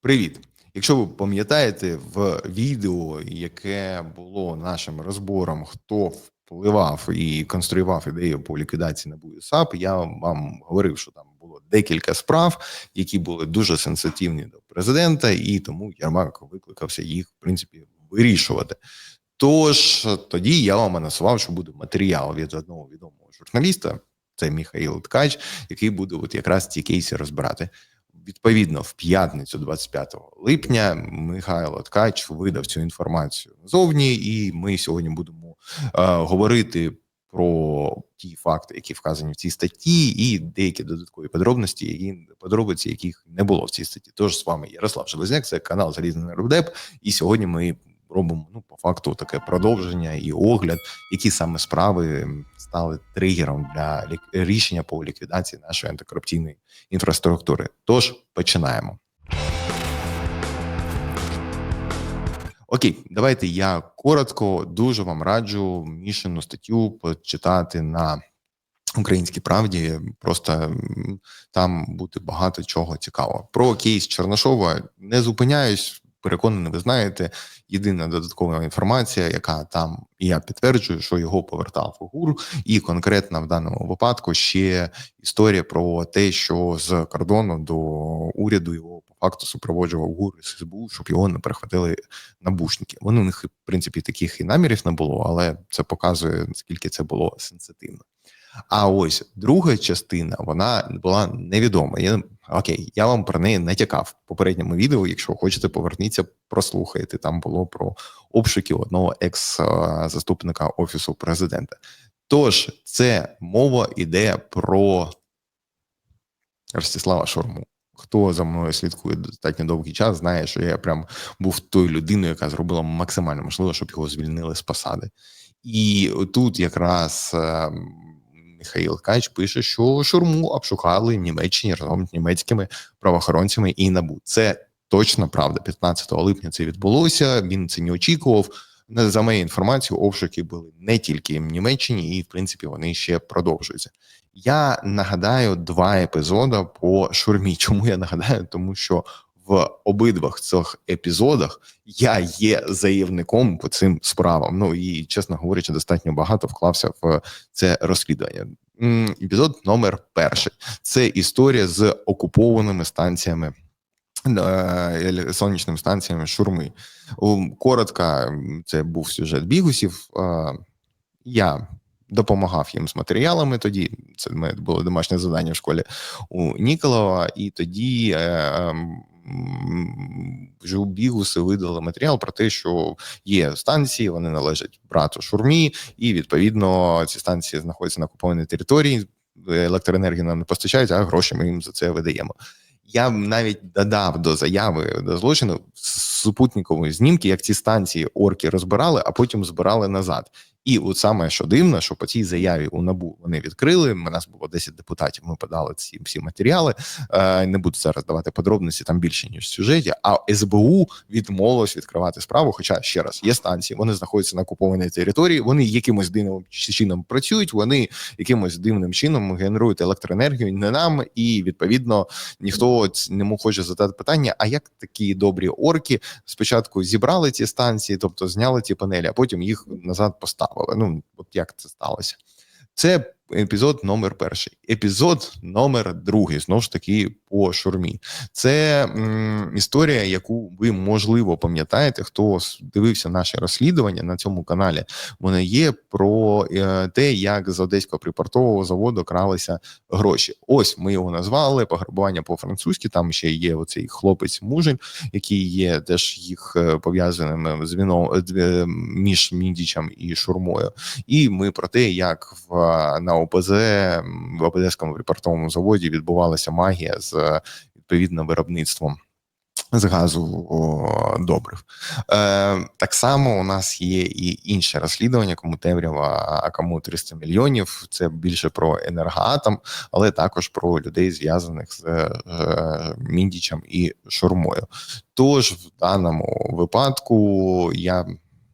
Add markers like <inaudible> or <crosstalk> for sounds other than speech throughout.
Привіт! Якщо ви пам'ятаєте в відео, яке було нашим розбором, хто впливав і конструював ідею по ліквідації НАБУ САП, я вам говорив, що там було декілька справ, які були дуже сенситивні до президента, і тому Ярмак викликався їх в принципі вирішувати. Тож тоді я вам анонсував, що буде матеріал від одного відомого журналіста, це Міхаїл Ткач, який буде от якраз ці кейси розбирати. Відповідно, в п'ятницю, 25 липня, Михайло Ткач видав цю інформацію назовні, і ми сьогодні будемо е, говорити про ті факти, які вказані в цій статті, і деякі додаткові подробності, які подробиці, яких не було в цій статті. Тож з вами Ярослав Железняк, це канал Залізний Нервдеп, і сьогодні ми робимо ну по факту таке продовження і огляд, які саме справи стали тригером для рішення по ліквідації нашої антикорупційної інфраструктури. Тож починаємо. Окей, давайте я коротко дуже вам раджу мішану статтю почитати на українській правді. Просто там буде багато чого цікавого. Про кейс Черношова не зупиняюсь переконаний, ви знаєте, єдина додаткова інформація, яка там і я підтверджую, що його повертав ГУР, і конкретно в даному випадку ще історія про те, що з кордону до уряду його по факту супроводжував ГУР і СБУ, щоб його не перехватили набушники. Вони у них в принципі таких і намірів не було, але це показує наскільки це було сенситивно. А ось друга частина вона була невідома. Я окей, я вам про неї натякав в попередньому відео. Якщо хочете, поверніться, прослухайте. Там було про обшуки одного екс-заступника офісу президента. Тож це мова йде про Ростислава Шурму. Хто за мною слідкує достатньо довгий час, знає, що я прям був тою людиною, яка зробила максимально можливо, щоб його звільнили з посади. І тут якраз ем, Михаїл Кач пише, що шурму обшукали в Німеччині разом з німецькими правоохоронцями і набу. Це точно правда. 15 липня це відбулося. Він це не очікував. За моєю інформацією, обшуки були не тільки в Німеччині, і в принципі вони ще продовжуються. Я нагадаю два епізоди по шурмі. <laughs> Чому я нагадаю? Тому що в обидвах цих епізодах я є заявником по цим справам. Ну і чесно говорячи, достатньо багато вклався в це розслідування. Епізод номер перший це історія з окупованими станціями. Е, сонячними станціями шурми. Коротко, це був сюжет бігусів. Я допомагав їм з матеріалами. Тоді це було домашнє завдання в школі у Ніколова, і тоді е, у Бігуси видали матеріал про те, що є станції, вони належать брату шурмі, і відповідно ці станції знаходяться на окупованій території. Електроенергію нам не постачають, а гроші ми їм за це видаємо. Я навіть додав до заяви до злочину супутникової знімки, як ці станції орки розбирали, а потім збирали назад. І от саме що дивно, що по цій заяві у набу вони відкрили. У нас було 10 депутатів. Ми подали ці всі матеріали. Е, не буду зараз давати подробності там більше ніж в сюжеті. А СБУ відмовилось відкривати справу. Хоча ще раз є станції, вони знаходяться на окупованій території. Вони якимось дивним чином працюють. Вони якимось дивним чином генерують електроенергію не нам, і відповідно ніхто не хоче задати питання: а як такі добрі орки спочатку зібрали ці станції, тобто зняли ті панелі, а потім їх назад поставили. Ну от як це сталося? Це епізод номер перший. Епізод номер другий. Знову ж таки, по шурмі. Це м, історія, яку ви можливо пам'ятаєте, хто дивився наше розслідування на цьому каналі. Вони є про е, те, як з одеського припортового заводу кралися гроші. Ось ми його назвали пограбування по-французьки. Там ще є оцей хлопець мужель, який є теж їх е, пов'язаним звіном е, між міндічем і шурмою. І ми про те, як в на ОПЗ в Одеському припортовому заводі відбувалася магія з відповідно виробництвом. З газу добрив. Е, Так само у нас є і інше розслідування, кому темрява, а кому 300 мільйонів. Це більше про енергоатом, але також про людей, зв'язаних з е, Міндічем і Шурмою. Тож в даному випадку я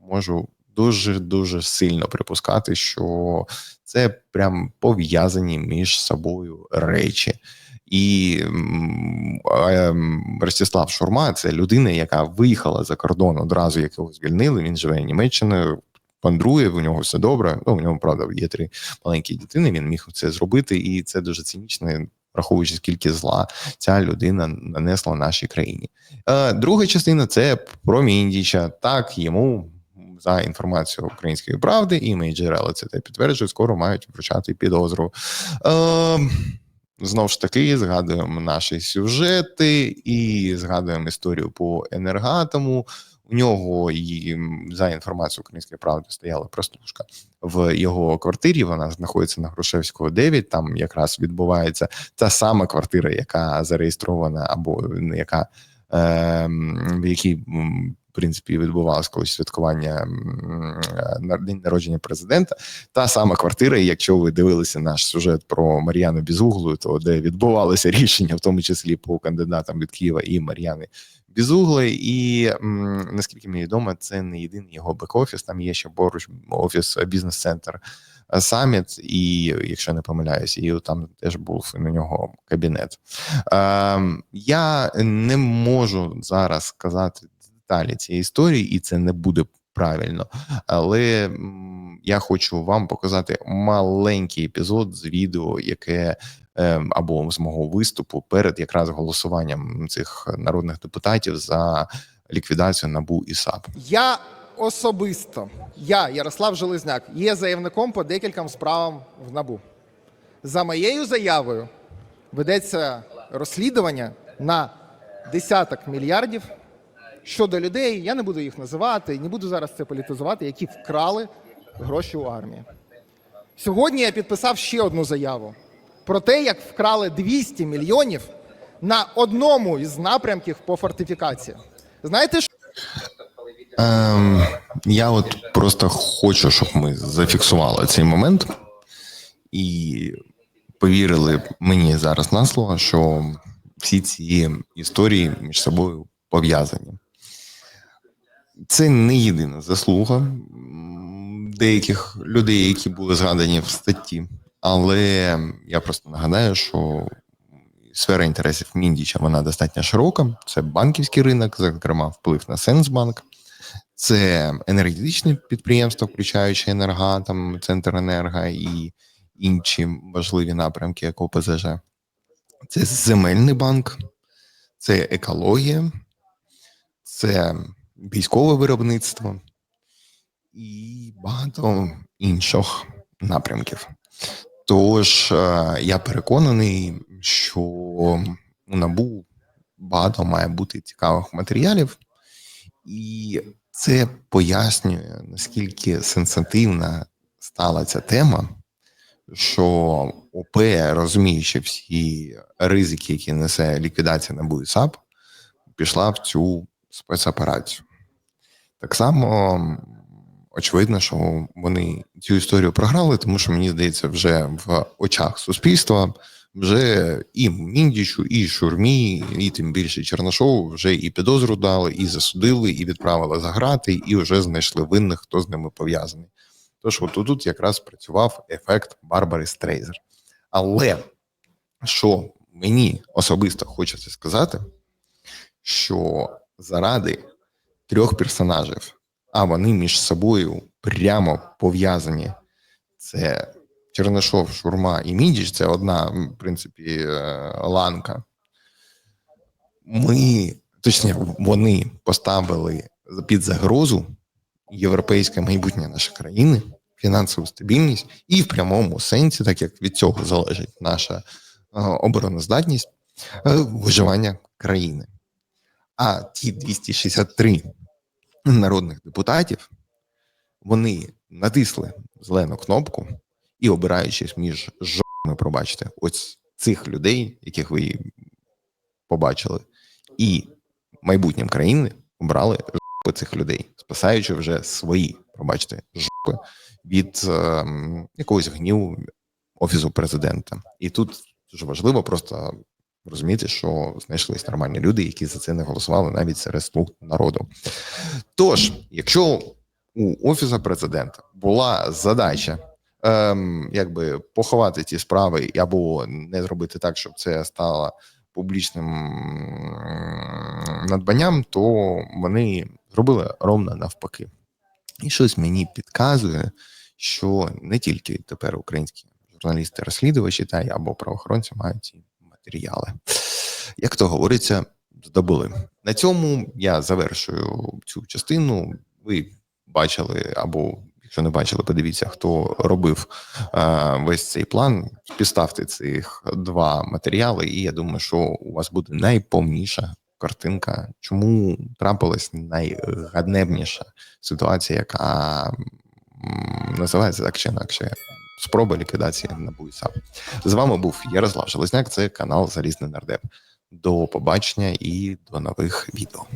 можу дуже дуже сильно припускати, що це прям пов'язані між собою речі. І ем, Ростислав Шурма це людина, яка виїхала за кордон одразу, як його звільнили. Він живе Німеччиною, пандрує, у нього все добре. Ну, у нього правда є три маленькі дитини. Він міг це зробити, і це дуже цинічно, враховуючи скільки зла ця людина нанесла нашій країні. Е, друга частина це про Міндіча. Так йому за інформацією української правди, і мої джерела це те підтверджують, скоро мають вручати підозру. Е, Знову ж таки, згадуємо наші сюжети і згадуємо історію по енергатому. У нього і за інформацією української правди стояла прослушка в його квартирі. Вона знаходиться на Грушевського 9. Там якраз відбувається та сама квартира, яка зареєстрована, або яка ем, в якій принципі відбувалось колись святкування е, на день народження президента. Та сама квартира, якщо ви дивилися наш сюжет про Мар'яну Бізуглу, то де відбувалося <laughs> рішення, в тому числі по кандидатам від Києва і Мар'яни Бізуглої. І наскільки мені відомо, це не єдиний його бек-офіс. Там є ще поруч офіс бізнес-центр Саміт, і якщо не помиляюсь, і там теж був на нього кабінет. Ем, я не можу зараз сказати деталі цієї історії, і це не буде правильно. Але я хочу вам показати маленький епізод з відео, яке ем, або з мого виступу перед якраз голосуванням цих народних депутатів за ліквідацію набу і САП. Я особисто, я, Ярослав Железняк, є заявником по декільком справам в НАБУ. За моєю заявою ведеться розслідування на десяток мільярдів щодо людей. Я не буду їх називати, не буду зараз це політизувати, які вкрали гроші у армії. Сьогодні я підписав ще одну заяву про те, як вкрали 200 мільйонів на одному із напрямків по фортифікації. Знаєте, Ем, я от просто хочу, щоб ми зафіксували цей момент і повірили мені зараз на слово, що всі ці історії між собою пов'язані. Це не єдина заслуга деяких людей, які були згадані в статті, але я просто нагадаю, що сфера інтересів Міндіча вона достатньо широка. Це банківський ринок, зокрема, вплив на Сенсбанк. Це енергетичні підприємства, включаючи енергатом, центр енерго і інші важливі напрямки, як ОПЗЖ. Це земельний банк, це екологія, це військове виробництво і багато інших напрямків. Тож е, я переконаний, що у набу багато має бути цікавих матеріалів, і це пояснює, наскільки сенситивна стала ця тема, що ОП, розуміючи всі ризики, які несе ліквідація НАБУ і САП, пішла в цю спецоперацію. Так само очевидно, що вони цю історію програли, тому що мені здається, вже в очах суспільства вже і Міндічу, і Шурмі, і тим більше Черношову вже і підозру дали, і засудили, і відправили за грати, і вже знайшли винних, хто з ними пов'язаний. Тож, от тут якраз працював ефект Барбари Стрейзер. Але що мені особисто хочеться сказати, що заради трьох персонажів, а вони між собою прямо пов'язані. Це Чернишов, Шурма і Міндіч це одна, в принципі, е, ланка. Ми, точніше, вони поставили під загрозу європейське майбутнє нашої країни, фінансову стабільність і в прямому сенсі, так як від цього залежить наша е, обороноздатність, е, виживання країни. А ті 263 народних депутатів вони натисли зелену кнопку і, обираючись між жопами, пробачте, ось цих людей, яких ви побачили, і майбутнім країни обрали жопи цих людей, спасаючи вже свої, пробачте, жопи від е, якогось гніву офісу президента. І тут дуже важливо просто розуміти, що знайшлись нормальні люди, які за це не голосували навіть серед слуг народу. Тож, якщо у офісу президента була задача ем, якби поховати ті справи або не зробити так, щоб це стало публічним надбанням, то вони зробили ровно навпаки. І щось мені підказує, що не тільки тепер українські журналісти-розслідувачі та або правоохоронці мають ці матеріали. Як то говориться, здобули. На цьому я завершую цю частину. Ви бачили, або якщо не бачили, подивіться, хто робив е, весь цей план. Підставте цих два матеріали, і я думаю, що у вас буде найповніша картинка, чому трапилась найганебніша ситуація, яка називається так чи інакше. Спроба ліквідації НАБУ і САП. З вами був Ярослав Железняк, це канал Залізний Нардеп. До побачення і до нових відео.